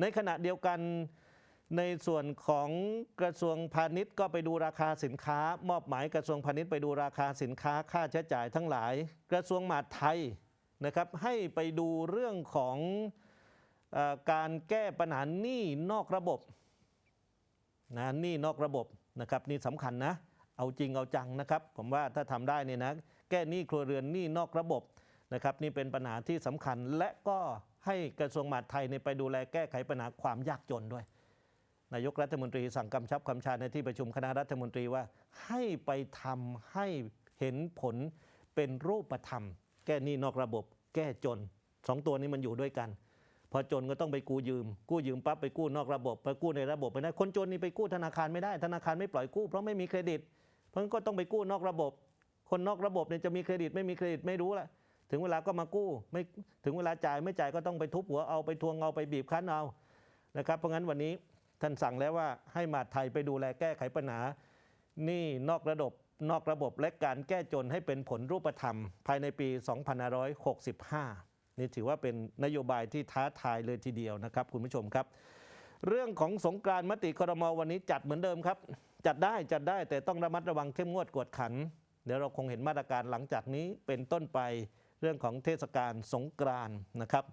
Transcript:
ในขณะเดียวกันในส่วนของกระทรวงพาณิชย์ก็ไปดูราคาสินค้า มอบหมายกระทรวงพาณิชย์ไปดูราคาสินค้าค่าใช้จ่ายทั้งหลาย กระทรวงมหาดไทยนะครับให้ไปดูเรื่องของอการแก้ปัญหาหนี้นอกระบบนะหนี่นอกระบบนะครับนี่สำคัญนะเอาจริงเอาจังนะครับ ผมว่าถ้าทำได้เนี่ยนะแก้หนี้ครัวเรือนหนี้นอกระบบ นะครับนี่เป็นปัญหาที่สำคัญและก็ให้กระทรวงมหาดไทยเนี่ยไปดูแลแก้ไขปัญหาความยากจนด้วย นายกรัฐมนตรีสั่งกำชับคำชาในที่ประชุมคณะรัฐมนตรีว่าให้ไปทำให้เห็นผลเป็นรูปธรรม แก้หนี้นอกระบบ แก้จนสองตัวนี้มันอยู่ด้วยกัน พอจนก็ต้องไปกู้ยืม กู้ยืมปั๊บไปกู้นอกระบบ ไปกู้ในระบบไม่ได้คนจนนี่ไปกู้ธนาคารไม่ได้ ธนาคารไม่ปล่อยกู้เพราะไม่มีเครดิต เพราะงั้นก็ต้องไปกู้นอกระบบ คนนอกระบบเนี่ยจะมีเครดิตไม่มีเครดิตไม่รู้ละ ถึงเวลาก็มากู้ไม่ถึงเวลาจ่ายไม่จ่ายก็ต้องไปทุบหัวเอาไปทวงเอาไปบีบคั้นเอานะครับ เพราะงั้นวันนี้ท่านสั่งแล้วว่าให้มาดไทยไปดูแลแก้ไขปัญหานี่นอกระบบนอกระบบและการแก้จนให้เป็นผลรูปธรรม ภายในปี 2565 นี่ถือว่าเป็นนโยบายที่ท้าทายเลยทีเดียวนะครับ คุณผู้ชมครับ เรื่องของสงกรานต์มติครมวันนี้จัดเหมือนเดิมครับ จัดได้จัดได้แต่ต้องระมัดระวังเข้มงวดกวดขัน เดี๋ยวเราคงเห็นมาตรการหลังจากนี้เป็นต้นไป เรื่องของเทศกาลสงกรานนะครับ